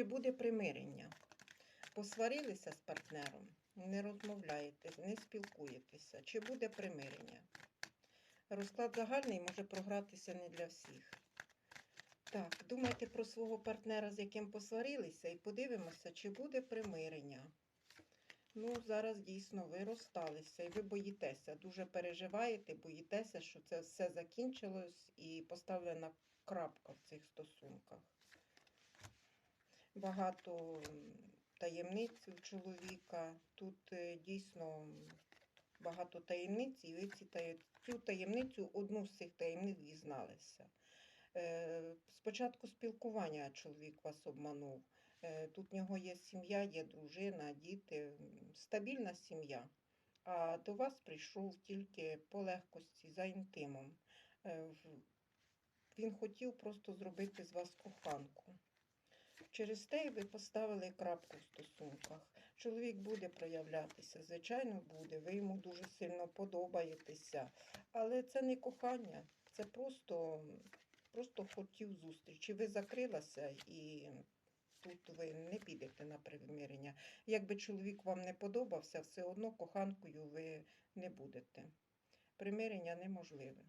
Чи буде примирення? Посварилися з партнером, не розмовляєте, не спілкуєтеся. Чи буде примирення? Розклад загальний може програтися не для всіх. Так, думайте про свого партнера, з яким посварилися, і подивимося, чи буде примирення. Ну, зараз дійсно ви розсталися і ви боїтеся, дуже переживаєте, боїтеся, що це все закінчилось і поставлена крапка в цих стосунках. Багато таємниць у чоловіка. Тут е, дійсно багато таємниць, і ви ці цю таємницю, одну з цих таємниць дізналися. Е, Спочатку спілкування чоловік вас обманув. Е, Тут в нього є сім'я, є дружина, діти, стабільна сім'я. А до вас прийшов тільки по легкості, за інтимом. Він хотів просто зробити з вас коханку. Через те ви поставили крапку в стосунках. Чоловік буде проявлятися, звичайно, буде. Ви йому дуже сильно подобаєтеся. Але це не кохання, це просто, просто хотів зустрічі. Ви закрилася і тут ви не підете на примирення. Якби чоловік вам не подобався, все одно коханкою ви не будете. Примирення неможливе.